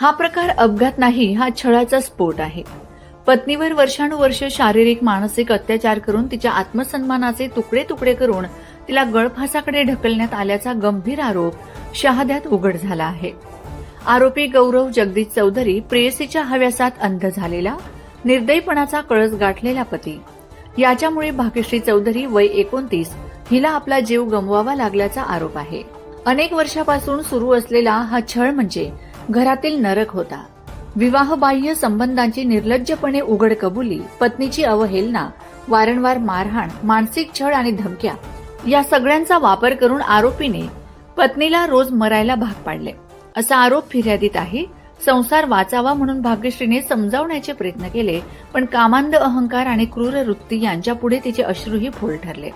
हा प्रकार अपघात नाही हा छळाचा स्फोट आहे. पत्नीवर वर्षानुवर्ष शारीरिक मानसिक अत्याचार करून तिच्या आत्मसन्मानाचे तुकडे तुकडे करून तिला गळफासाकडे ढकलण्यात आल्याचा गंभीर आरोप शहाद्यात उघड झाला आहे. आरोपी गौरव जगदीश चौधरी प्रेयसीच्या हव्यासात अंध झालेला निर्दयपणाचा कळस गाठलेला पती. याच्यामुळे भाग्यश्री चौधरी वय एकोणतीस हिला आपला जीव गमवावा लागल्याचा आरोप आहे. अनेक वर्षापासून सुरू असलेला हा छळ म्हणजे घरातील नरक होता. विवाहबाह्य संबंधांची निर्लज्जपणे उघड कबुली पत्नीची अवहेलना वारंवार मारहाण मानसिक छळ आणि धमक्या या सगळ्यांचा वापर करून आरोपीने पत्नीला रोज मरायला भाग पाडले. असा आरोप फिर्यादीत आहे. संसार वाचावा म्हणून भाग्यश्रीने समजावण्याचे प्रयत्न केले पण कामांध अहंकार आणि क्रूर वृत्ती यांच्या पुढे तिचे अश्रूही फोल ठरले.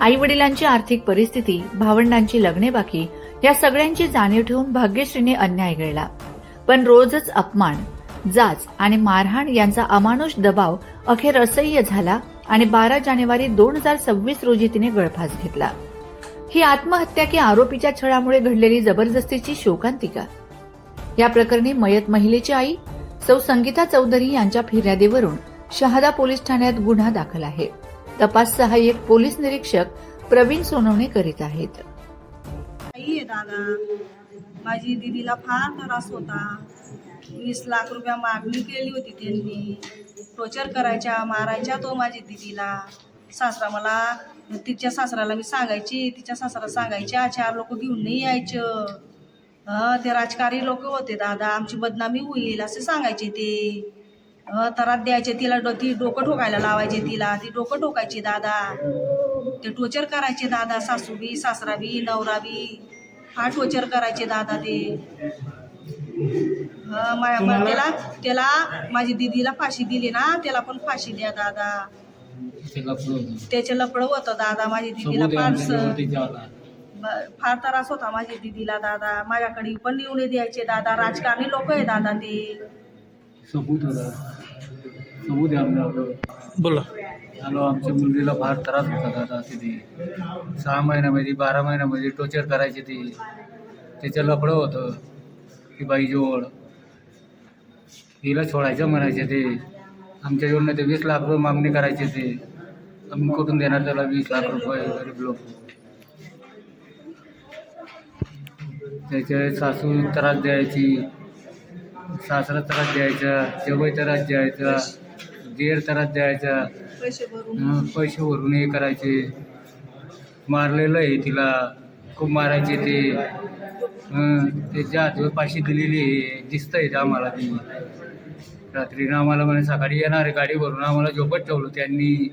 आई वडिलांची आर्थिक परिस्थिती भावंडांची लग्ने बाकी या सगळ्यांची जाणीव ठेवून भाग्यश्रीने अन्याय घडला. पण रोजच अपमान जाच आणि मारहाण यांचा अमानुष दबाव अखेर असह्य झाला आणि बारा जानेवारी दोन हजार सव्वीस रोजी तिने गळफास घेतला. ही आत्महत्या की आरोपीच्या छळामुळे घडलेली जबरदस्तीची शोकांतिका. या प्रकरणी मयत महिलेची आई सौ संगीता चौधरी यांच्या फिर्यादीवरून शहादा पोलीस ठाण्यात गुन्हा दाखल आहे. तपास सहाय्यक पोलीस निरीक्षक प्रवीण सोनवणे करीत आहेत. आहे दादा. माझी दिदीला फार त्रास होता. वीस लाख रुपया मागणी केली होती त्यांनी. टोचर करायच्या मारायच्या तो माझी दिदीला. सासरा मला तिच्या सासऱ्याला मी सांगायची तिच्या सासरा सांगायच्या चार लोक घेऊन नाही यायचं. हं, ते राजकारी लोक होते दादा. आमची बदनामी होईल असे सांगायचे ते. हं, तरात द्यायचे तिला डो ती डोकं ठोकायला लावायचे तिला. ती डोकं ठोकायची दादा. ते टोचर करायचे दादा सासूबी सासरा बी. हा टोचर करायचे दादा ते. हं, त्याला त्याला माझी दिदीला फाशी दिली ना त्याला पण फाशी द्या दादा. त्याचे लपड होतं दादा माझी दिदीला फारस. फार त्रास होता माझ्या दिदीला दादा. माझ्याकडे पण निवडे द्यायचे दादा. राजकारणी लोक आहे दादा ते. सबूत होता सबूत आहे आमच्याकडं बोला. आलो आमच्या मुलगीला फार त्रास होता दादा तिथे सहा महिन्यामध्ये बारा महिन्यामध्ये टोचर करायचे ते. त्याचं लफडं होतं की बाईजवळ हिला सोडायचं म्हणायचे ते. आमच्याजवळनं ते वीस लाख रुपये मागणी करायचे ते. आम्ही कुठून देणार त्याला वीस लाख रुपये गरीब लोक? त्याचे सासू त्रास द्यायची सासरा त्रास द्यायचा जेवय त्रास द्यायचा. देर त्रास द्यायचा. पैसे भरून. हं, पैसे भरून हे करायचे. मारलेलं आहे तिला. खूप मारायचे ते. हं, त्याच्या हातवर पाशी दिलेली आहे. दिसतंय ते आम्हाला ती. रात्रीनं आम्हाला म्हणे सकाळी येणार आहे गाडी भरून. आम्हाला झोपत ठेवलं त्यांनी.